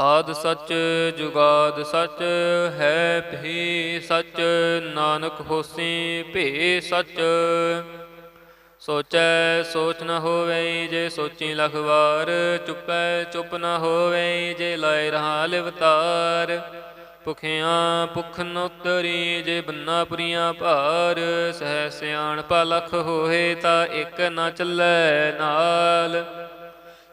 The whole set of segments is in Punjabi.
ਆਦ ਸੱਚ ਜੁਗਾਦ ਸੱਚ, ਹੈ ਭੀ ਸੱਚ, ਨਾਨਕ ਹੋਸੀ ਭੀ ਸੱਚ। ਸੋਚੈ ਸੋਚ ਨ ਹੋਵੇ ਜੇ ਸੋਚੀ ਲਖਵਾਰ ਚੁੱਪੈ ਚੁੱਪ ਨ ਹੋਵੇ ਜੇ ਲਾਇ ਰਹਾ ਲਿਵਤਾਰ ਭੁਖਿਆਂ ਭੁਖ ਨ ਉਤਰੀ ਜੇ ਬੰਨਾ ਪੁਰੀਆਂ ਭਾਰ, ਸਹਿ ਸਿਆਣ ਲਖ ਹੋਏ ਤਾਂ ਇੱਕ ਨ ਚੱਲੈ ਨਾਲ।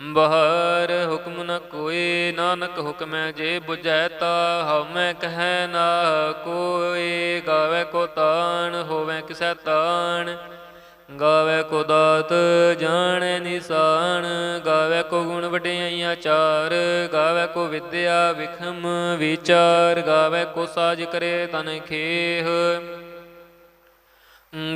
ਬਹਰ ਹੁਕਮ ਨ ਕੋਏ ਨਾਨਕ ਹੁਕਮੈ ਜੇ 부ਜੈ ਤਾ ਹਉਮੈ ਕਹੈ ਨਾ ਕੋਏ ਗਾਵੇ ਕੋ ਤਾਣ, ਹੋਵੇ ਕਿਸੈ ਤਾਣ। ਗਾਵੇ ਕੋ ਦਾਤ, ਜਾਣੈ ਨਿਸਾਨ। ਗਾਵੇ ਕੋ ਗੁਣ ਵਡਿਆਈਆਂ ਚਾਰ। ਗਾਵੇ ਕੋ ਵਿਦਿਆ ਵਿਖਮ ਵਿਚਾਰ। ਗਾਵੇ ਕੋ ਸਾਜ ਕਰੇ ਤਨ ਖੇਹ।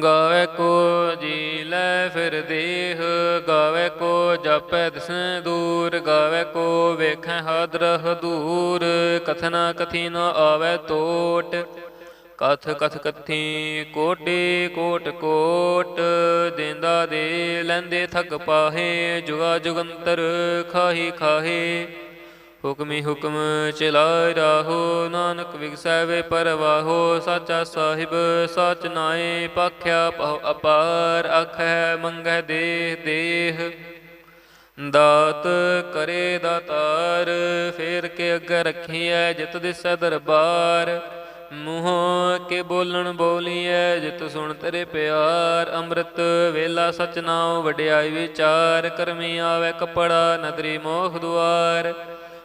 ਗਾਵੇ ਕੋ ਜੀ ਲੈ ਫਿਰ ਦੇਹ, ਗਾਵੇ ਕੋ ਜਪੈ ਦਿਸੈ ਦੂਰ, ਗਾਵੇ ਕੋ ਵੇਖੈ ਹਾਦਰ ਦੂਰ, ਕਥਨਾ ਕਥੀ ਨ ਆਵੇ ਟੋਟ ਕਥ ਕਥ ਕਥੀ ਕੋਟੇ ਕੋਟ ਕੋਟ, ਦੇਂਦਾ ਦੇ ਲੈਂਦੇ ਥਕ ਪਾਹੇ, ਜੁਗਾ ਜੁਗੰਤਰ ਖਾਹੀ ਖਾਹੇ। ਹੁਕਮੀ ਹੁਕਮ ਚਲਾਇ ਰਾਹੋ, ਨਾਨਕ ਵਿਗਸੈ ਵੇ ਪਰਵਾਹੋ, ਸਾਚਾ ਸਾਹਿਬ ਸਚ ਨਾਏ ਪਾਖਿਆ ਪਹੁ ਅਪਾਰ ਆਖੈ, ਮੰਗੈ ਦੇਹ ਦੇਹ। ਦਾਤ ਕਰੇ ਦਾਤਾਰ, ਫੇਰ ਕੇ ਅੱਗੇ ਰੱਖੀਐ ਜਿਤ ਦਿਸੈ ਦਰਬਾਰ। ਮੂੰਹ ਕੇ ਬੋਲਣ ਬੋਲੀਐ ਜਿਤ ਸੁਣ ਤੇਰੇ ਪਿਆਰ। ਅੰਮ੍ਰਿਤ ਵੇਲਾ ਸਚ ਨਾਉ ਵਡਿਆਈ ਵਿਚਾਰ, ਕਰਮੀ ਆਵੇ ਕਪੜਾ ਨਦਰੀ ਮੋਖ ਦੁਆਰ।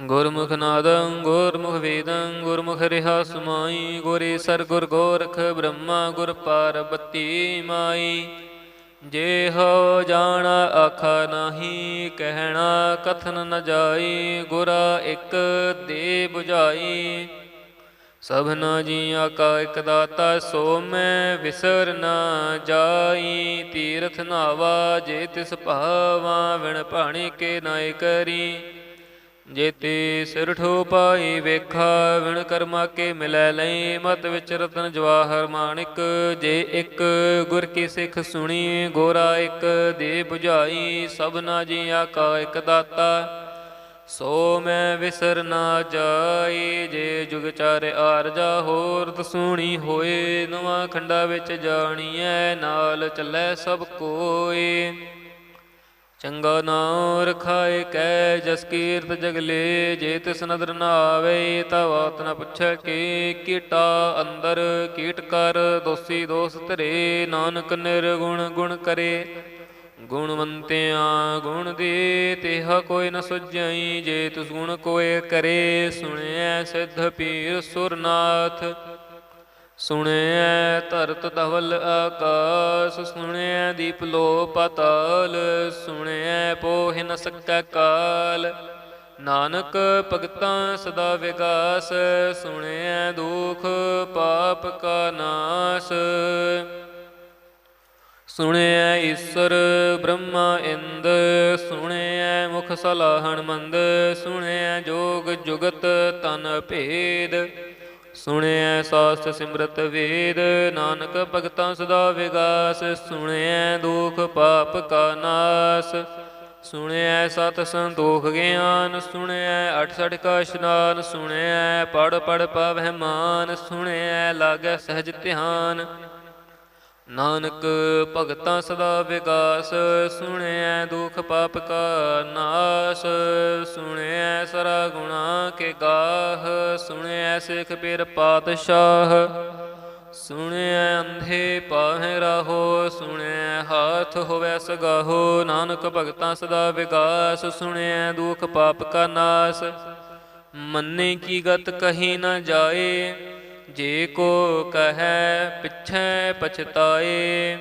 ਗੁਰਮੁਖ ਨਾਦੰ ਗੁਰਮੁਖ ਵੇਦੰ ਗੁਰਮੁਖ ਰਿਹਾ ਸਮਾਈ ਗੁਰੇ ਸਰ ਗੁਰ ਗੋਰਖ ਬ੍ਰਹਮਾ ਗੁਰ ਪਾਰਬਤੀ ਮਾਈ। ਜੇ ਹੋ ਜਾਣਾ ਆਖਾ ਨਹੀਂ, ਕਹਿਣਾ ਕਥਨ ਨ ਜਾਈ, ਗੁਰਾ ਇੱਕ ਦੇ 부ਝਾਈ ਸਭਨਾ ਜੀਆਂ ਕਾ ਇਕ ਦਾਤਾ ਸੋ ਮੈਂ ਵਿਸਰ ਨਾ ਜਾਈ। ਤੀਰਥ ਨਾਵਾ ਜੇ ਤਿਸ ਭਾਵਾ, ਵਿਣ ਭਾਣੇ ਕੇ ਨਾਇ ਕਰੀ। ਜੇਤੇ ਸਿਰ ਠੋ ਪਾਈ ਵੇਖਾ, ਵਿਣ ਕਰਮਾ ਕੇ ਮਿਲੈ ਲਈ। ਮਤ ਵਿੱਚ ਰਤਨ ਜਵਾਹਰ ਮਾਣਿਕ, ਜੇ ਇੱਕ ਗੁਰ ਕੀ ਸਿੱਖ ਸੁਣੀ, ਗੋਰਾ ਇੱਕ ਦੇ 부ਝਾਈ ਸਭਨਾ ਜੀ ਕਾ ਇੱਕ ਦਾਤਾ, ਸੋ ਮੈਂ ਵਿਸਰ ਨਾ ਜਾਈ। ਜੇ ਜੁਗ ਚਾਰੇ ਆਰਜਾ ਹੋਰ ਤਸੂਣੀ ਹੋਏ, ਨਵਾਂ ਖੰਡਾ ਵਿੱਚ ਜਾਣੀਐ, ਨਾਲ ਚੱਲੇ ਸਭ ਕੋਏ। ਚੰਗਾ ਨਾਮ ਰਖਾਏ ਕੈ ਜਸ ਕੀਰਤ ਜਗਲੇ ਜੇ ਤਿਸ ਨਦਰ ਨਾ ਆਵੇ ਤਾ ਵਾਤ ਨ ਪੁੱਛੈ ਕੀ ਕੀਟਾ ਅੰਦਰ, ਕੀਟ ਕਰ ਦੋਸੀ ਦੋਸ ਧਰੇ, ਨਾਨਕ ਨਿਰਗੁਣ ਗੁਣ ਕਰੇ। ਗੁਣਵੰਤਿਆਂ ਗੁਣ ਦੇ, ਤੇਹ ਕੋਈ ਨ ਸੁਝਈ, ਜੇ ਤਿਸ ਗੁਣ ਕੋਏ ਕਰੇ, ਸੁਣਿਐ ਸਿੱਧ ਪੀਰ ਸੁਰਨਾਥ। ਸੁਣਿਐ ਧਰਤ ਧਵਲ ਆਕਾਸ, ਸੁਣਿਐ ਦੀਪ ਲੋ ਪਤਾਲ ਸੁਣਿਐ ਪੋਹਿ ਨ ਸਕੈ ਕਾਲ। ਨਾਨਕ ਭਗਤਾਂ ਸਦਾ ਵਿਗਾਸ, ਸੁਣਿਐ ਦੁਖ ਪਾਪ ਕਾ ਨਾਸ। ਸੁਣਿਐ ਈਸ਼ਰ ਬ੍ਰਹਮਾ ਇੰਦ, ਸੁਣਿਐ ਮੁਖ ਸਲਾਹਣ ਮੰਦ, ਸੁਣਿਐ ਜੋਗ ਜੁਗਤ ਤਨ ਭੇਦ। ਸੁਣਿਐ ਸਾਸਤ ਸਿਮਰਤ ਵੇਦ, ਨਾਨਕ ਭਗਤਾਂ ਸਦਾ ਵਿਗਾਸ, ਸੁਣਿਐ ਦੁਖ ਪਾਪ ਕਾ ਨਾਸ। ਸੁਣਿਐ ਸਤ ਸੰਤੋਖ ਗਿਆਨ, ਸੁਣਿਐ ਅਠ ਸਠ ਕਾ ਇਸ਼ਨਾਨ, ਸੁਣਿਐ ਪੜ ਪੜ ਪਾਵਹਿ ਮਾਨ, ਸੁਣਿਐ ਲਾਗੈ ਸਹਿਜ ਧਿਆਨ। ਨਾਨਕ ਭਗਤਾਂ ਸਦਾ ਵਿਗਾਸ ਸੁਣਿਐ ਦੁਖ ਪਾਪ ਕਾ ਨਾਸ, ਸੁਣਿਐ ਸਰਾ ਗੁਣਾ ਕੇ ਗਾਹ, ਸੁਣਿਐ ਸਿਖ ਪੀਰ ਪਾਤਸ਼ਾਹ, ਸੁਣਿਐ ਅੰਧੇ ਪਾਹੇ ਰਾਹੋ, ਸੁਣਿਐ ਹਾਥ ਹੋਵੈ ਸਗਾਹੋ, ਨਾਨਕ ਭਗਤਾਂ ਸਦਾ ਵਿਗਾਸ ਸੁਣਿਐ ਦੁਖ ਪਾਪ ਕਾ ਨਾਸ, ਮੰਨੇ ਕੀ ਗਤ ਕਹੀ ਨਾ ਜਾਏ ਜੇ ਕੋ ਕਹੈ ਪਿਛੈ ਪਛਤਾਏ।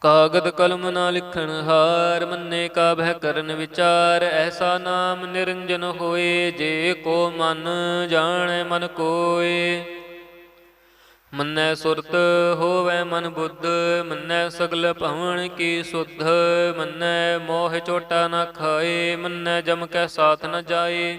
ਕਾਗਦ ਕਲਮ ਨਾ ਲਿਖਣ ਹਾਰ, ਮੰਨੇ ਕਾ ਬਹਿ ਕਰਨ ਵਿਚਾਰ, ਐਸਾ ਨਾਮ ਨਿਰੰਜਨ ਹੋਏ, ਜੇ ਕੋ ਮਨ ਜਾਣੈ ਮਨ ਕੋਏ। ਮੰਨੈ ਸੁਰਤ ਹੋਵੈ ਮਨ ਬੁੱਧ, ਮੰਨੈ ਸਗਲ ਭਵਨ ਕੀ ਸੁਧ, ਮੰਨੈ ਮੋਹ ਚੋਟਾ ਨਾ ਖਾਏ, ਮੰਨੈ ਜਮ ਕੈ ਸਾਥ ਨ ਜਾਏ।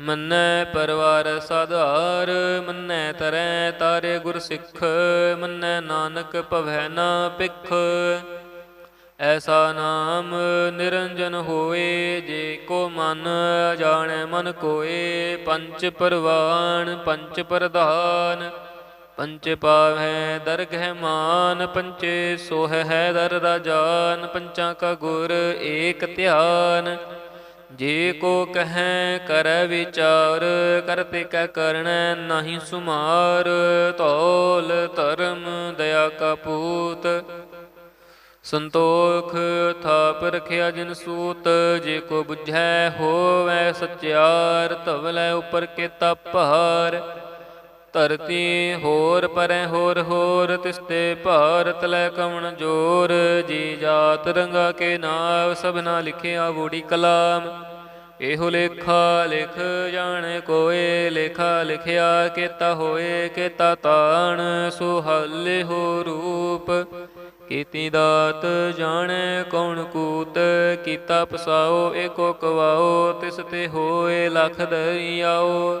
ਮੰਨੈ ਪਰਵਾਰ ਸਾਧਾਰ, ਮੰਨੈ ਤਰੈ ਤਾਰੇ ਗੁਰ ਸਿੱਖ, ਮੰਨੈ ਨਾਨਕ ਭਵੈ ਨਾ ਪਿਖ ਐਸਾ ਨਾਮ ਨਿਰੰਜਨ ਹੋਏ, ਜੇ ਕੋ ਮਨ ਜਾਣੈ ਮਨ ਕੋਏ, ਪੰਚ ਪਰਵਾਨ, ਪੰਚ ਪ੍ਰਧਾਨ। ਪੰਚ ਪਾਵੈ ਦਰਗਹਿ ਮਾਨ, ਪੰਚੇ ਸੋਹ ਹੈ ਦਰ ਰਾਜਾਨ ਪੰਚਾਂ ਕਾ ਗੁਰ ਏਕ ਧਿਆਨ। ਜੇ ਕੋ ਕਹੈ ਕਰੈ ਵਿਚਾਰ ਕਰਤੇ ਕੈ ਕਰਣੈ ਨਹੀਂ ਸੁਮਾਰ ਤੋਲ ਧਰਮ ਦਇਆ ਕਾ ਪੂਤ। ਸੰਤੋਖ ਥਾਪ ਰਖਿਆ ਜਿਨ ਸੂਤ, ਜੇ ਕੋ 부ਝੈ ਹੋਵੈ ਸਚਿਆਰ, ਧਵਲੇ ਉਪਰ ਕੀਤਾ ਭਾਰ ਧਰਤੀ ਹੋਰ ਪਰੈ ਹੋਰ ਹੋਰ ਤਿਸਤੇ ਭਾਰਤ ਲੈ ਕਵਣ ਜੋਰ। ਜੀ ਜਾਤ ਰੰਗਾ ਕੇ ਨਾਮ ਸਭਨਾ ਲਿਖਿਆ ਬੂੜੀ ਕਲਾਮ। ਇਹੋ ਲੇਖਾ ਲਿਖ ਜਾਣੇ ਕੋਏ, ਲੇਖਾ ਲਿਖਿਆ ਕੀਤਾ ਹੋਏ, ਕੀਤਾ ਤਾਣ ਸੁਹਾਲੇ ਹੋ ਰੂਪ। ਕੀਤੀ ਦਾਤ ਜਾਣੈ ਕੌਣ ਕੂਤ, ਕੀਤਾ ਪਸਾਓ ਏਕੋ ਕਵਾਓ, ਤਿਸ ਤੇ ਹੋਏ ਲਖ ਦਰਿਆਓ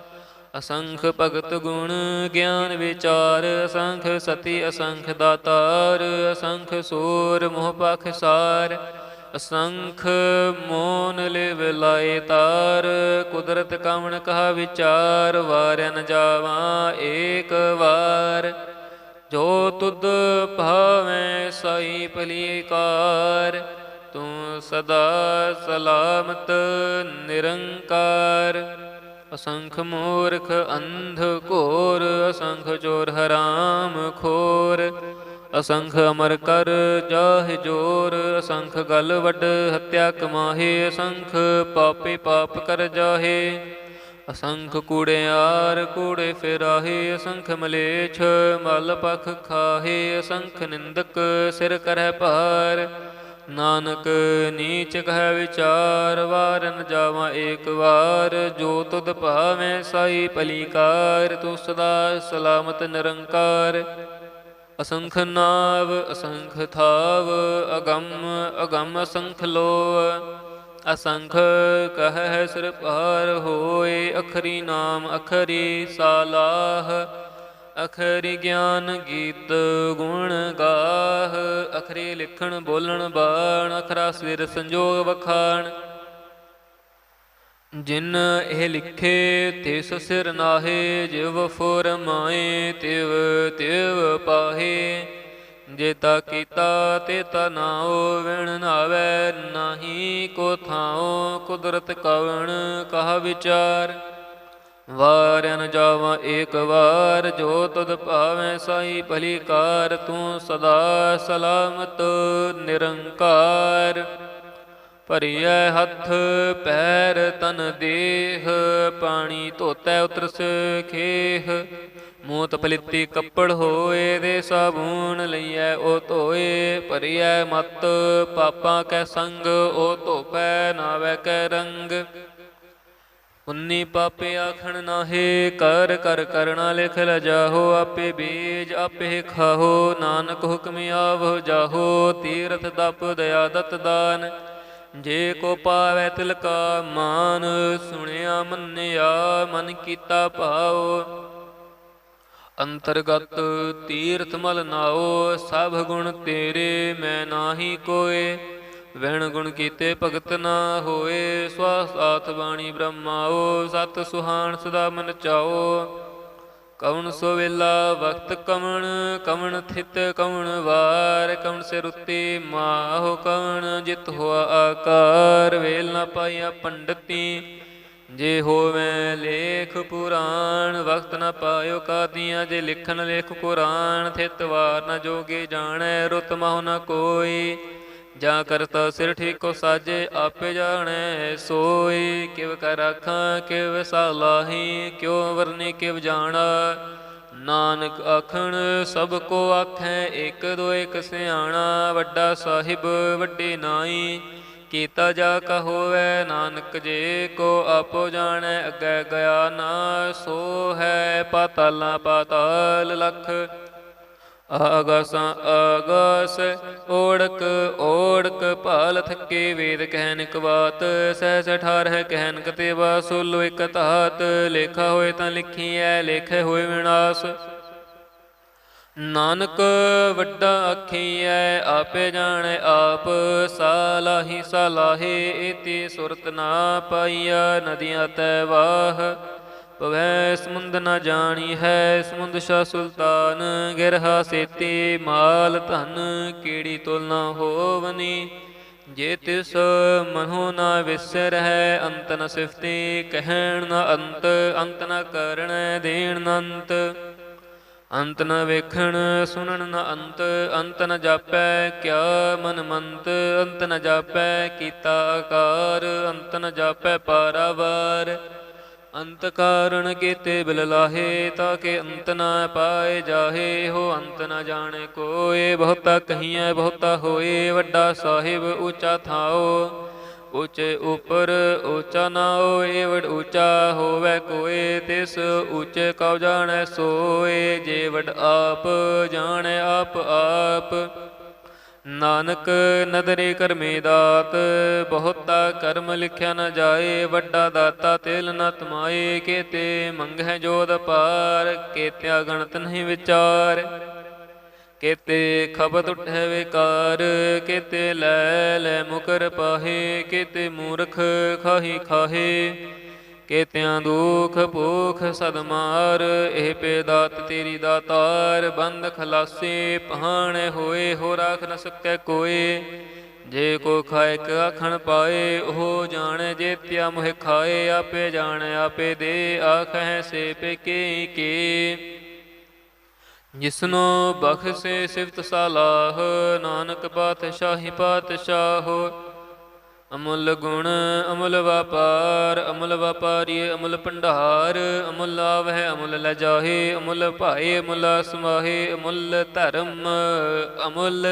ਅਸੰਖ ਭਗਤ ਗੁਣ ਗਿਆਨ ਵਿਚਾਰ, ਅਸੰਖ ਸਤੀ, ਅਸੰਖ ਦਾਤਾਰ, ਅਸੰਖ ਸੂਰ ਮੋਹ ਪਖ ਸਾਰ, ਅਸੰਖ ਮੋਨ ਲਿਵ ਲਾਏ ਤਾਰ, ਕੁਦਰਤ ਕਵਣ ਕਹਾ ਵਿਚਾਰ ਵਾਰਨ ਜਾਵਾਂ ਏਕ ਵਾਰ। ਜੋ ਤੁਧ ਭਾਵੇਂ ਸਾਈ ਭਲੀਕਾਰ, ਤੂੰ ਸਦਾ ਸਲਾਮਤ ਨਿਰੰਕਾਰ। ਅਸੰਖ ਮੂਰਖ ਅੰਧ ਘੋਰ, ਅਸੰਖ ਚੋਰ ਹਰਾਮ ਖੋਰ, ਅਸੰਖ ਅਮਰ ਕਰ ਜਾਹਿ ਜੋਰ, ਅਸੰਖ ਗਲ ਵੱਡ ਹਤਿਆ ਕਮਾਹੇ, ਅਸੰਖ ਪਾਪੇ ਪਾਪ ਕਰ ਜਾਹੇ, ਅਸੰਖ ਕੂੜਿਆਰ ਕੂੜੇ ਫਿਰਾਹੇ, ਅਸੰਖ ਮਲੇਛ ਮਲ ਪਖ ਖਾਹੇ, ਅਸੰਖ ਨਿੰਦਕ ਸਿਰ ਕਰਹਿ ਭਾਰ ਨਾਨਕ ਨੀਚ ਕਹਿ ਵਿਚਾਰ, ਵਾਰਨ ਜਾਵਾਂ ਏਕ ਵਾਰ। ਜੋ ਤੁਧ ਭਾਵੇਂ ਸਾਈ ਭਲੀਕਾਰ, ਤੂੰ ਸਦਾ ਸਲਾਮਤ ਨਿਰੰਕਾਰ। ਅਸੰਖ ਨਾਵ, ਅਸੰਖ ਥਾਵ, ਅਗੰਮ ਅਗੰਮ ਅਸੰਖ ਲੋ ਅਸੰਖ ਕਹਿ ਸਿਰ ਪਾਰ ਹੋਏ, ਅਖਰੀ ਨਾਮ ਅਖਰੀ ਸਾਲਾਹ। ਅਖਰੀ ਗਿਆਨ ਗੀਤ ਗੁਣ ਗਾਹ, ਅਖਰੀ ਲਿਖਣ ਬੋਲਣ ਬਾਣ, ਅਖਰਾ ਸਿਰ ਸੰਜੋਗ ਵਖਾਣ। ਜਿਨ ਇਹ ਲਿਖੇ ਤਿਸ ਸਿਰ ਨਾਹੇ, ਜਿਵ ਫੁਰ ਮਾਏ, ਤਿਵ ਤਿਵ ਪਾਹੇ। ਜੇਤਾ ਕੀਤਾ ਤੇ ਤਾ ਨਾਉ ਵਿਣ ਨਾਵੇ ਨਾਹੀ ਕੋ ਥਾਉ, ਕੁਦਰਤ ਕਵਣ ਕਹ ਵਿਚਾਰ। ਵਾਰਨ ਜਾਵਾਂ ਏਕ ਵਾਰ, ਜੋ ਤੁਧ ਭਾਵੇਂ ਸਾਈ ਭਲੀ ਕਾਰ ਤੂੰ ਸਦਾ ਸਲਾਮਤ ਨਿਰੰਕਾਰ। ਭਰੀਐ ਹੱਥ, ਪੈਰ ਤਨ ਦੇਹ, ਪਾਣੀ ਧੋਤੈ ਉਤਰਸ ਖੇਹ। ਮੂਤ ਪਲਿੱਤੀ ਕੱਪੜ ਹੋਏ ਦੇ ਸਾਬੂਨ ਲਈਐ ਉਹ ਧੋਏ, ਭਰੀਐ ਮਤ, ਪਾਪਾਂ ਕੈ ਸੰਗ, ਉਹ ਧੋਪੈ, ਨਾਵੈ ਕੈ ਰੰਗ। ਉਨੀ ਪਾਪੇ ਆਖਣ ਨਾਹੇ, ਕਰ ਕਰ, ਕਰਣਾ ਲਿਖ ਲਜਾਹੋ ਆਪੇ ਬੀਜ ਆਪੇ ਖਾਹੋ, ਨਾਨਕ ਹੁਕਮ ਆਵੋ ਜਾਹੋ, ਤੀਰਥ ਦਪ ਦਇਆ ਦਤ ਦਾਨ। ਜੇ ਕੋ ਪਾਵੈ ਤਿਲ ਕਾ ਮਾਨ, ਸੁਣਿਆ ਮੰਨਿਆ ਮਨ ਕੀਤਾ ਭਾਉ। ਅੰਤਰਗਤ ਤੀਰਥ ਮਲ ਨਾਓ ਸਭ ਗੁਣ ਤੇਰੇ, ਮੈਂ ਨਾਹੀ ਕੋਏ। ਵੈਣ ਗੁਣ ਕੀਤੇ ਭਗਤ ਨਾ ਹੋਏ, ਸਵਾਸ ਸਾਥ ਬਾਣੀ ਬ੍ਰਹਮਾਓ ਸਤ ਸੁਹਾਣ ਸਦਾ ਮਨ ਚਾਓ। ਕਵਣ ਸੋ ਵੇਲਾ ਵਕਤ ਕਵਣ ਕਵਣ ਥਿਤ ਕਵਣ ਵਾਰ, ਕਵਣ ਸੇ ਰੁੱਤੀ ਮਾਹੋ ਕਵਣ, ਜਿਤ ਹੋਆ ਆਕਾਰ, ਵੇਲ ਨਾ ਪਾਈਆ ਪੰਡਤੀ। ਜੇ ਹੋਵੇ ਲੇਖ ਪੁਰਾਣ ਵਕਤ ਨਾ ਪਾਇਓ ਕਾਦੀਆਂ, ਜੇ ਲਿਖਣ ਲੇਖ ਕੁਰਾਨ, ਥਿਤ ਵਾਰ ਨਾ ਜੋਗੇ ਜਾਣੈ, ਰੁਤ ਮਹੁ ਨਾ ਕੋਈ। ਜਾਂ ਕਰਤਾ ਸਿਰ ਠੀਕੋ ਸਾਜੇ, ਆਪੇ ਜਾਣੈ ਸੋਈ। ਕਿਵ ਕਰ ਆਖਾਂ, ਕਿਵ ਸਾਲਾਹੀ ਕਿਉ ਵਰਨੇ ਕਿਵ ਜਾਣਾ। ਨਾਨਕ ਆਖਣ, ਸਭ ਕੋ ਆਖੈ ਇੱਕ ਦੋ ਇੱਕ ਸਿਆਣਾ। ਵੱਡਾ ਸਾਹਿਬ, ਵੱਡੇ ਨਾਈ, ਕੀਤਾ ਜਾ ਕਹੋਵੈ, ਨਾਨਕ ਜੇ ਕੋ ਆਪੋ ਜਾਣੈ, ਅੱਗੇ ਗਿਆ ਨਾ ਸੋ ਹੈ ਪਾਤਾਲਾਂ ਪਾਤਾਲ ਲਖ ਆਗਾਸਾਂ ਆਗਾਸ ਓੜਕ ਓੜਕ ਭਾਲ ਥੱਕੇ ਵੇਦ ਕਹਿਨ ਕਵਾਤ ਸਹਿ ਸਠਾਰ ਹੈ ਕਹਿਨ ਕਤੇਵਾ ਸੁਲੋ ਇਕ ਧਾਤ, ਲੇਖਾ ਹੋਏ ਤਾਂ ਲਿਖੀ ਐ, ਲੇਖੇ ਹੋਏ ਵਿਨਾਸ਼। ਨਾਨਕ ਵੱਡਾ ਆਖੀਐ ਆਪੇ ਜਾਣੇ ਆਪ, ਸਾਲਾਹੀ ਸਾਲਾਹੇ ਇਤੀ ਸੁਰਤ ਨਾ ਪਾਈਆ, ਨਦੀਆਂ ਤੈ ਵਾਹ। ਭਵੈ ਸਮੁੰਦ ਨ ਜਾਣੀ ਹੈ, ਸਮੁੰਦ ਸ਼ਾ ਸੁਲਤਾਨ ਗਿਰਹਾ ਸੇਤੀ ਮਾਲ ਧਨ ਕੀੜੀ ਤੁਲ ਨ ਹੋਵਨੀ? ਜੇ ਤਿਸ ਮਨੋ ਨ ਵਿਸਰ ਹੈ, ਅੰਤ ਨ ਸਿਫਤੀ, ਕਹਿਣ ਨ ਅੰਤ ਅੰਤ ਨ ਕਰਣ ਦੇਣ ਨ ਅੰਤ। ਅੰਤ ਨ ਵੇਖਣ, ਸੁਣਨ ਨ ਅੰਤ ਅੰਤ ਨ ਜਾਪੈ, ਕਿਆ ਮਨ ਮੰਤ? ਅੰਤ ਨ ਜਾਪੈ, ਕੀਤਾ ਆਕਾਰ, ਅੰਤ ਨ ਜਾਪੈ, ਪਾਰਾਵਾਰ। ਅੰਤ ਕਾਰਣ ਕੀਤੇ ਬਿਲ ਲਾਹੇ, ਤਾਂ ਕਿ ਅੰਤ ਨਾ ਪਾਏ ਜਾਹੇ। ਹੋ ਅੰਤ ਨਾ ਜਾਣੇ ਕੋਏ, ਬਹੁਤਾ ਕਹੀਐ, ਬਹੁਤਾ ਹੋਏ। ਵੱਡਾ ਸਾਹਿਬ ਉੱਚਾ ਥਾਓ, ਉੱਚੇ ਉਪਰ ਉੱਚਾ ਨਾ ਹੋਏ। ਵਡ ਉੱਚਾ ਹੋਵੇ ਕੋਏ, ਤਿਸ ਉੱਚੇ ਕਉ ਜਾਣੈ ਸੋਏ। ਜੇ ਆਪ, ਜਾਣੈ ਆਪ ਆਪ। ਨਾਨਕ ਨਦਰੇ ਕਰਮੇ ਦਾਤ, ਬਹੁਤਾ ਕਰਮ ਲਿਖਿਆ ਨਾ ਜਾਏ, ਵੱਡਾ ਦਾਤਾ ਤੇਲ ਨਾ ਤਮਾਏ, ਕੇਤੇ ਮੰਗਹਿ ਜੋਦ ਪਾਰ ਕੇਤਿਆ ਗਣਤ ਨਹੀਂ ਵਿਚਾਰ। ਕੇਤੇ ਖਬਤ ਉਠੈ ਵਿਕਾਰ, ਕੇਤੇ ਲੈ ਲੈ ਮੁਕਰ ਪਾਹੇ, ਕੇਤੇ ਮੂਰਖ ਖਾਹੀ ਖਾਹੇ। ਕੇਤਿਆਂ ਦੁਖ ਭੂਖ ਸਦਮਾਰ ਇਹ ਪੇ ਦਾਤ ਤੇਰੀ ਦਾਤਾਰ, ਬੰਦ ਖਲਾਸੇ ਪਹਾਣੇ ਹੋਏ ਹੋ ਰਾਖ ਨ ਸਕੈ ਕੋਏ। ਜੇ ਕੋ ਖਾਇ ਕ ਆਖਣ ਪਾਏ, ਉਹ ਜਾਣੇ ਜੇਤਿਆ ਮੁਹਿ ਖਾਏ, ਆਪੇ ਜਾਣੇ, ਆਪੇ ਦੇ, ਆਖੈ ਸੇ ਪੇ ਕੇ ਕੇ। ਜਿਸਨੋ ਬਖਸ਼ੇ ਸਿਫਤ ਸਲਾਹ, ਨਾਨਕ ਪਾਤਸ਼ਾਹੀ ਪਾਤਸ਼ਾਹ ਅਮੁੱਲ ਗੁਣ, ਅਮੁੱਲ ਵਪਾਰ, ਅਮੁੱਲ ਵਪਾਰੀ, ਅਮੁੱਲ ਭੰਡਾਰ, ਅਮੁੱਲ ਲਾਭ ਹੈ ਅਮੁੱਲ ਲਜਾਹੇ ਅਮੁੱਲ ਭਾਏ, ਅਮੁੱਲ ਸਮਾਹੇ, ਅਮੁੱਲ ਧਰਮ, ਅਮੁੱਲ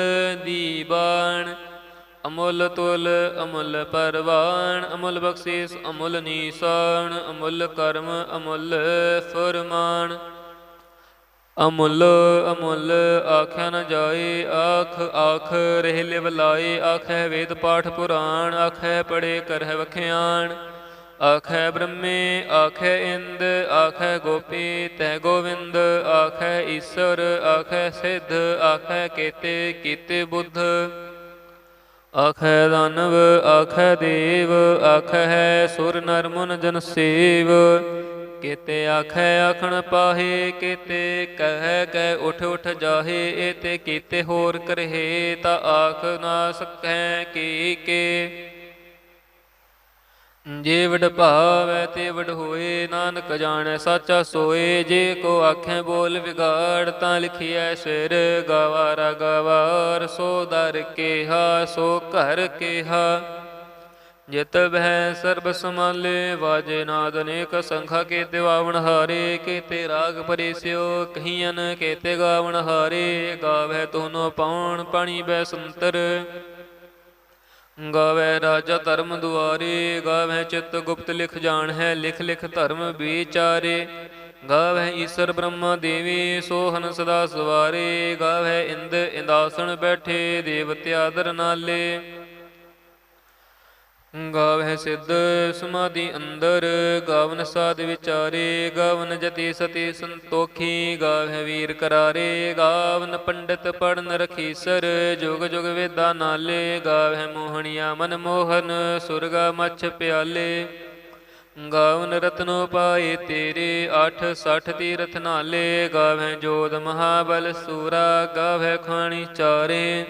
ਦੀਬਾਨ ਅਮੁੱਲ ਤੁਲ, ਅਮੁੱਲ ਪਰਵਾਨ ਅਮੁੱਲ ਬਖਸ਼ਿਸ਼, ਅਮੁੱਲ ਨੀਸਾਨ ਅਮੁੱਲ ਕਰਮ, ਅਮੁੱਲ ਫਰਮਾਨ। ਅਮੁੱਲ ਅਮੁੱਲ ਆਖਿਆ ਨ ਜਾਏ, ਆਖ ਆਖ, ਰਹਿ ਲਿਵ ਆਖੈ ਵੇਦ ਪਾਠ ਪੁਰਾਣ, ਆਖੈ ਪੜੇ ਕਰਹਿ ਵਖਿਆਣ। ਆਖੈ ਬ੍ਰਹਮੇ, ਆਖੈ ਇੰਦ, ਆਖੈ ਗੋਪੀ ਤੈ ਗੋਵਿੰਦ, ਆਖੈ ਈਸ਼ਰ, ਆਖੈ ਸਿੱਧ, ਆਖੈ ਕੇਤੇ, ਕੀਤੇ ਬੁੱਧ। ਆਖੈ ਦਾਨਵ, ਆਖੈ ਦੇਵ, ਆਖੈ ਸੁਰ ਨਰ ਮੁਨ ਜਨ ਸੇਵ। ਕੇਤੇ ਆਖੈ ਆਖਣ ਪਾਹੇ, ਕੇਤੇ ਕਹਿ ਕੈ ਉਠ ਉਠ ਜਾਹੇ ਏਤੇ ਕੀਤੇ ਹੋਰ ਕਰਹਿ, ਤਾ ਆਖ ਨਾ ਸਕੈ ਕੀ ਕੇ। ਜੇ ਵਡ ਭਾਵੈ, ਤੇ ਵਡ ਹੋਏ, ਨਾਨਕ ਜਾਣੈ, ਸਾਚਾ ਸੋਏ, ਜੇ ਕੋ ਆਖੈ ਬੋਲ ਵਿਗਾੜ, ਤਾਂ ਲਿਖਿਐ ਸਿਰ ਗਵਾਰਾ ਗਵਾਰ, ਸੋ ਦਰ ਕੇਹਾ, ਸੋ ਘਰ ਕੇਹਾ। ਜਿਤ ਬਹਿ ਸਰਬ ਸਮਾਲੇ ਵਾਜੇ ਨਾਦ ਅਨੇਕ ਸੰਖਾ ਕੇ ਦਿਵਾਵਣ ਹਾਰੇ, ਕੇਤੇ ਰਾਗ ਪਰੇਸਿਓ ਕਹੀਨ ਕੇਤੇ ਗਾਵਣ ਹਾਰੇ ਗਾਵੈ ਤੋਨੋ ਪਾਉਣ ਪਾਣੀ ਬੈ ਸੰਤਰ। ਗਾਵੇ ਰਾਜਾ ਧਰਮ ਦੁਆਰੇ ਗਾਵੇ ਚਿਤ ਗੁਪਤ ਲਿਖ ਜਾਣ ਹੈ ਲਿਖ ਲਿਖ ਧਰਮ ਵਿਚਾਰੇ। ਗਾਵੇ ਈਸ਼ਰ ਬ੍ਰਹਮਾ ਦੇਵੀ, ਸੋਹਨ ਸਦਾ ਸਵਾਰੇ। ਗਾਵੇ ਇੰਦ ਇੰਦਾਸਣ ਬੈਠੇ, ਦੇਵਤੇ ਆਦਰ ਨਾਲੇ। ਗਾਵਹਿ ਸਿੱਧ ਸਮਾਧੀ ਅੰਦਰ, ਗਾਵਨ ਸਾਧ ਵਿਚਾਰੇ, ਗਾਵਨ ਜਤੀ ਸਤੀ ਸੰਤੋਖੀ, ਗਾਵਹਿ ਵੀਰ ਕਰਾਰੇ, ਗਾਵਨ ਪੰਡਿਤ ਪੜਨ ਰਖੀਸਰ, ਜੁਗ ਜੁਗ ਵੇਦਾ ਨਾਲੇ, ਗਾਵਹਿ ਮੋਹਣੀਆ ਮਨ ਮੋਹਨ, ਸੁਰਗਾ ਮਛ ਪਿਆਲੇ। ਗਾਵਨ ਰਤਨੋ ਪਾਏ ਤੇਰੇ 8 60 ਤੀਰਥ ਨਾਲੇ, ਗਾਵਹਿ ਜੋਧ ਮਹਾਬਲ ਸੂਰਾ, ਗਾਵਹਿ ਖਾਣੀ ਚਾਰੇ।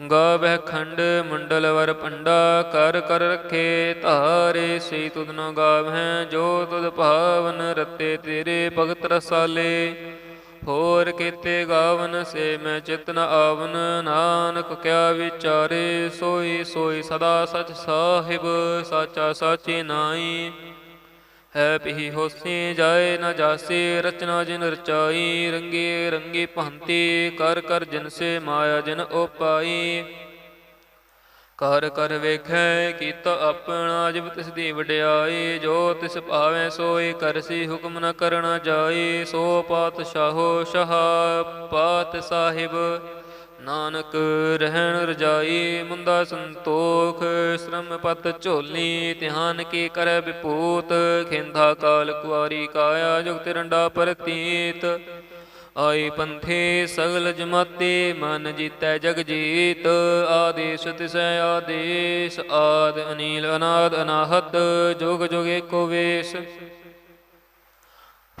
ਗਾਵਹਿ ਖੰਡ ਮੰਡਲ ਵਰ ਪੰਡਾ ਕਰ ਕਰ ਰਖੇ ਧਾਰੇ ਸੇ ਤੁਧ ਨ ਗਾਵਹਿ, ਜੋ ਤੁਧ ਭਾਵਨ ਰਤੇ ਤੇਰੇ ਭਗਤ ਰਸਾਲੇ। ਹੋਰ ਕੀਤੇ ਗਾਵਨ, ਸੇ ਮੈਂ ਚਿਤ ਆਵਨ, ਨਾਨਕ ਕਿਆ ਵਿਚਾਰੇ, ਸੋਈ ਸੋਈ ਸਦਾ ਸਚ ਸਾਹਿਬ, ਸਾਚਾ ਸਾਚੀ ਨਾਈ। ਹੈ ਪੀ ਹੋਸੀ ਜਾਏ ਨਾ ਜਾਸੀ, ਰਚਨਾ ਜਿਨ ਰਚਾਈ, ਰੰਗੇ ਰੰਗੀ ਭੰਤੀ, ਕਰ ਕਰ ਜਿਨ ਸੇ ਮਾਇਆ ਜਿਨ ਉਪਾਈ। ਕਰ ਕਰ ਵੇਖੈ ਕੀਤਾ ਆਪਣਾ ਜਿਵ ਤਿਸ ਦੀ ਵਡਿਆਈ, ਜੋ ਤਿਸ ਭਾਵੈ ਸੋਈ ਕਰਸੀ ਹੁਕਮ ਨ ਕਰਨਾ ਜਾਈ। ਸੋ ਪਾਤਸ਼ਾਹੋ ਸ਼ਾਹ ਪਾਤ ਸਾਹਿਬ ਨਾਨਕ ਰਹਿਣ ਰਜਾਈ ਮੁੰਦਾ ਸੰਤੋਖ, ਸ਼ਰਮ ਪਤ ਝੋਲੀ, ਧਿਆਨ ਕੀ ਕਰੈ ਵਿਪੂਤ, ਖਿੰਦਾ ਕਾਲ ਕੁਆਰੀ ਕਾਇਆ ਜੁਗਤ ਰੰਡਾ ਪ੍ਰਤੀਤ। ਆਈ ਪੰਥੇ ਸਗਲ ਜਮਾਤੇ, ਮਨ ਜੀਤੈ ਜਗ ਜੀਤ। ਆਦੇਸ਼ ਤਿਸੈ ਆਦੇਸ਼, ਆਦ ਅਨੀਲ ਅਨਾਦ ਅਨਾਹਤ, ਜੁਗ ਜੁਗ ਏਕੋ ਵੇਸ।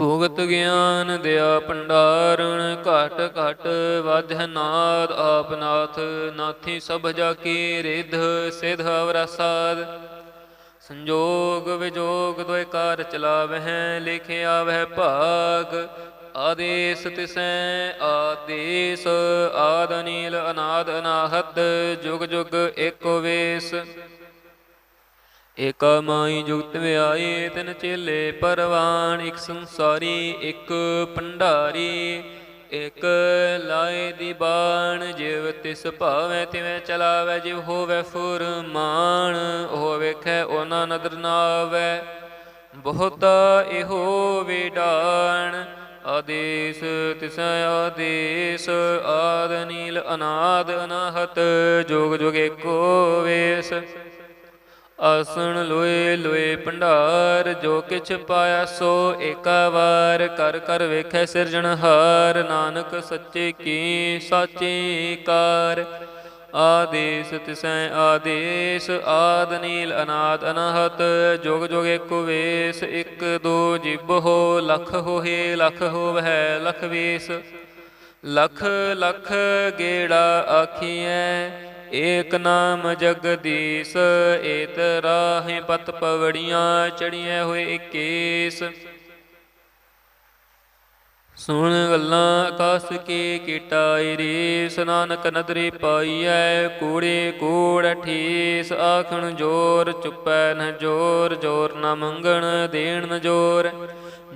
ਭੁਗਤ ਗਿਆਨ ਦਿਆ ਭੰਡਾਰਣ, ਘਟ ਘਟ ਵਾਧਿ ਨਾਦ, ਆਪ ਨਾਥ ਨਾਥੀ ਸਭ ਜਾ ਕੀ ਰਿਧ, ਸਿਧ ਅਵਰਾਸਾਦ। ਸੰਜੋਗ ਵਿਜੋਗ ਦੋਇ ਕਾਰ ਚਲਾਵਹਿ ਲਿਖਿਆ ਵਹਿ ਭਾਗ। ਆਦੇਸ ਤਿਸੈ, ਆਦੇਸ, ਆਦ ਅਨੀਲ, ਅਨਾਦ ਅਨਾਹਤ, ਜੁਗ ਜੁਗ ਏਕੋ ਵੇਸ। ਏਕ ਮਾਈ ਜੁਗਤ ਵਿਆਏ ਤਿਨ ਚੇਲੇ ਪਰਵਾਨ, ਇਕ ਸੰਸਾਰੀ, ਇੱਕ ਭੰਡਾਰੀ। ਇਕ ਲਾਏ ਦੀ ਬਾਣ, ਜਿਵ ਤਿਸ ਭਾਵੈ ਤਿਵੇਂ ਚਲਾਵੈ, ਜਿਵ ਹੋਵੇ ਫੁਰਮਾਨ, ਉਹ ਵੇਖੈ ਉਹਨਾਂ ਨਦਰ ਨਾ ਆਵੈ ਬਹੁਤਾ ਇਹੋ ਵਿਡਾਣ ਆਦੇਸ ਤਿਸੈ ਆਦੇਸ, ਆਦ ਨੀਲ ਅਨਾਦ ਅਨਾਹਤ, ਜੋਗ ਜੋਗ ਕੋ ਵੇਸ। ਆਸਣ ਲੋਏ ਲੋਏ ਭੰਡਾਰ, ਜੋ ਕਿਛ ਪਾਇਆ ਸੋ ਏਕਾ ਵਾਰ, ਕਰ ਕਰ ਵੇਖੈ ਸਿਰਜਣਹਾਰ ਨਾਨਕ ਸੱਚੇ ਕੀ ਸਾਚੇ ਕਾਰ। ਆਦੇਸ ਤਿਸੈ ਆਦੇਸ, ਆਦ ਨੀਲ ਅਨਾਦ ਅਨਹਤ, ਜੁਗ ਜੁਗ ਏਕੋ ਵੇਸ, ਇਕ ਦੋ ਜਿਬ ਹੋ, ਲਖ ਹੋਏ ਲਖ ਹੋਵੈ ਲਖ ਵੇਸ। ਲਖ ਲਖ ਗੇੜਾ ਆਖੀਐ ਏਕ ਨਾਮ ਜਗਦੀਸ਼, ਏਤ ਰਾਹੇ ਪਤ ਪਵੜੀਆਂ ਚੜੀਆਂ ਹੋਏ ਕੇਸ ਸੁਣ ਗੱਲਾਂ ਆਕਾਸ ਕੀ ਕੀਟਾਈ ਰੇ ਸਨਾਨਕ ਨਦਰੀ ਪਾਈਐ, ਕੂੜੇ ਕੂੜ ਠੀਸ। ਆਖਣ ਜੋਰ ਚੁੱਪੈ ਨ ਜੋਰ ਜੋਰ ਨ ਮੰਗਣ ਦੇਣ ਨ ਜੋਰ।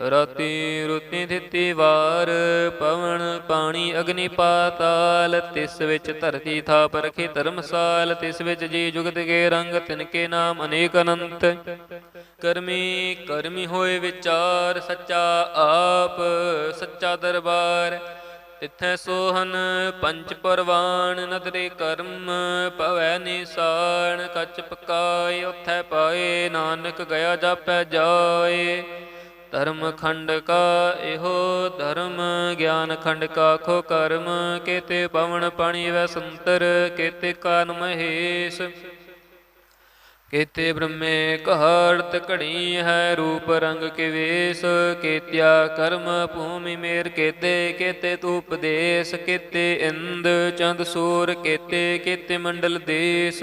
ਰਾਤੀ ਰੁਤੀ ਦਿੱਤੀ ਵਾਰ, ਪਵਨ ਪਾਣੀ ਅਗਨੀ ਪਾਤਾਲ, ਤਿਸ ਵਿੱਚ ਧਰਤੀ ਥਾਪ ਰਖੇ ਧਰਮਸਾਲ, ਤਿਸ ਵਿੱਚ ਜੀ ਜੁਗਤ ਕੇ ਰੰਗ ਤਿਨ ਕੇ ਨਾਮ ਅਨੇਕ ਅਨੰਤ। ਕਰਮੀ ਕਰਮੀ ਹੋਏ ਵਿਚਾਰ, ਸੱਚਾ ਆਪ, ਸੱਚਾ ਦਰਬਾਰ। ਤਿੱਥੈ ਸੋਹਨ ਪੰਚ ਪਰਵਾਨ, ਨਦਰੇ ਕਰਮ ਭਵੈ ਨਿਸਾਨ। ਕਚ ਪਕਾਏ, ਉਥੈ ਪਾਏ, ਨਾਨਕ ਗਿਆ ਜਾਪੈ ਜਾਏ। ਧਰਮ ਖੰਡ ਕਾ ਇਹੋ ਧਰਮ, ਗਿਆਨ ਖੰਡ ਕਾ ਖੋ ਕਰਮ, ਕੇਤੇ ਪਵਨ ਪਾਣੀ ਵੈ ਸੰਤਰ, ਕੇਤੇ ਕਾਨ ਮਹੇਸ਼। ਕੇਤੇ ਬ੍ਰਹਮੇ ਕਹਰਤ ਘੜੀ ਹੈ, ਰੂਪ ਰੰਗ ਕੇਵੇਸ਼, ਕੇਤਿਆ ਕਰਮ ਭੂਮੀ ਮੇਰ, ਕੇਤੇ ਕੇਤੇ ਤੂ ਉਪਦੇਸ ਕੇਤੇ ਇੰਦ ਚੰਦ ਸੂਰ, ਕੇਤੇ ਕੇਤੇ ਮੰਡਲ ਦੇਸ।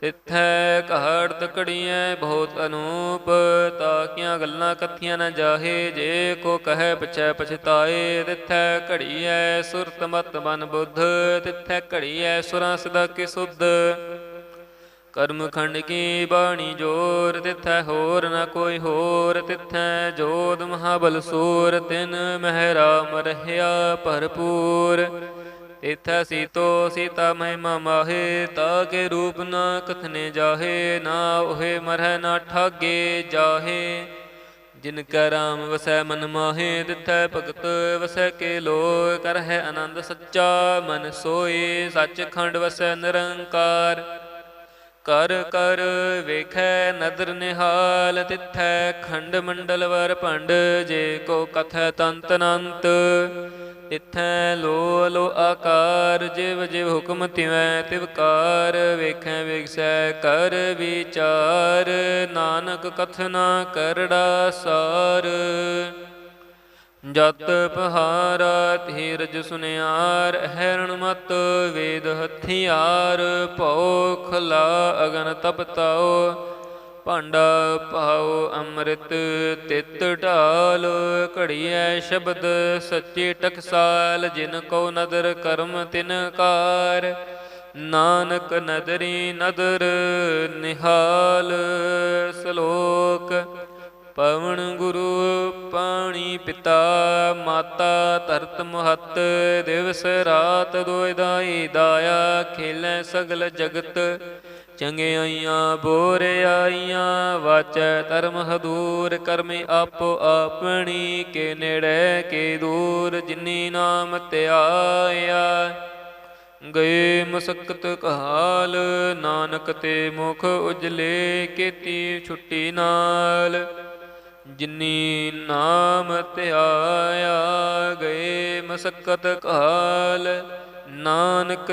ਤਿਥੈ ਕਹੜਤ ਕੜੀਐ ਬਹੁਤ ਅਨੂਪ, ਤਾਕੀਆਂ ਗੱਲਾਂ ਕਥੀਆਂ ਨਾ ਜਾਹੇ, ਜੇ ਕੋ ਕਹੈ ਪਛੈ ਪਛਤਾਏ, ਤਿਥੈ ਘੜੀਐ ਸੁਰਤ ਮਤ ਮਨ ਬੁੱਧ, ਤਿਥੈ ਘੜੀਐ ਸੁਰਾਂ ਸਦਾ ਕੀ ਸੁਧ। ਕਰਮ ਖੰਡ ਕੀ ਬਾਣੀ ਜੋਰ, ਤਿਥੈ ਹੋਰ ਨਾ ਕੋਈ ਹੋਰ, ਤਿਥੈ ਜੋਦ ਮਹਾਬਲ ਸੂਰ, ਤਿਨ ਮਹਿ ਰਾਮ ਰਹਿਆ ਭਰਪੂਰ। ਤਿਥੈ ਸੀਤੋ ਸੀਤਾ ਮਹਿਮਾ ਮਾਹੇ, ਤਾ ਕੇ ਰੂਪ ਨ ਕਥਨੇ ਜਾਹੇ, ਨਾ ਉਹੇ ਮਰਹਿ ਨਾ ਠਾਗੇ ਜਾਹੇ। ਜਿਨ ਕੈ ਰਾਮ ਵਸੈ ਮਨ ਮਾਹੇ, ਤਿਥੈ ਭਗਤ ਵਸੈ ਕੇ ਲੋ ਕਰਹਿ ਆਨੰਦ ਸੱਚਾ ਮਨ ਸੋਏ, ਸੱਚ ਖੰਡ ਵਸੈ ਨਿਰੰਕਾਰ। ਕਰ ਕਰ ਵੇਖੈ ਨਦਰ ਨਿਹਾਲ, ਤਿਥੈ ਖੰਡ ਮੰਡਲ ਵਰ ਭੰਡ, ਜੇ ਕੋ ਕਥੈ ਤੰਤ ਅਨੰਤ। ਤਿਥੈ ਲੋ ਲੋ ਆਕਾਰ, ਜਿਵ ਜਿਵ ਹੁਕਮ ਤਿਵੈ ਤਿਵਕਾਰ ਵੇਖੈ ਵੇਖਸੈ ਕਰ ਵਿਚਾਰ, ਨਾਨਕ ਕਥਨਾ ਕਰੜਾ ਸਾਰ। ਜਤ ਪਹਾਰਾ ਧੀਰਜ ਸੁਨਿਆਰ, ਹੈਰਣ ਮਤ ਵੇਦ ਹਥਿਆਰ ਭਉ ਖਲਾ ਅਗਨ ਤਪਤਾਓ ਭਾਂਡਾ ਪਾਉ ਅੰਮ੍ਰਿਤ ਤਿਤ ਢਾਲ, ਘੜੀਐ ਸ਼ਬਦ ਸੱਚੇ ਟਕਸਾਲ, ਜਿਨ ਕੋ ਨਦਰ ਕਰਮ ਤਿਨ ਕਾਰ। ਨਾਨਕ ਨਦਰੀ ਨਦਰ ਨਿਹਾਲ, ਸ਼ਲੋਕ, ਪਵਨ ਗੁਰੂ ਪਾਣੀ ਪਿਤਾ, ਮਾਤਾ ਧਰਤ ਮਹਤ, ਦਿਵਸ ਰਾਤ ਦੋਇ ਦਾਈ, ਦਾਇਆ ਖੇਲੇ ਸਗਲ ਜਗਤ। ਚੰਗਿਆਈਆਂ ਬੋਰਿਆਈਆਂ ਵਾਚੈ ਧਰਮ ਹਦੂਰ, ਕਰਮੇ ਆਪੋ ਆਪਣੀ, ਕੇ ਨੇੜੇ, ਕੇ ਦੂਰ, ਜਿਨੀ ਨਾਮ ਧਿਆਇਆ ਗਏ ਮਸਕਤ ਕਹਾਲ, ਨਾਨਕ ਤੇ ਮੁਖ ਉਜਲੇ, ਕੀਤੀ ਛੁੱਟੀ ਨਾਲ। ਜਿਨੀ ਨਾਮ ਧਿਆਇਆ ਗਏ ਮਸਕਤ ਕਹਾਲ, ਨਾਨਕ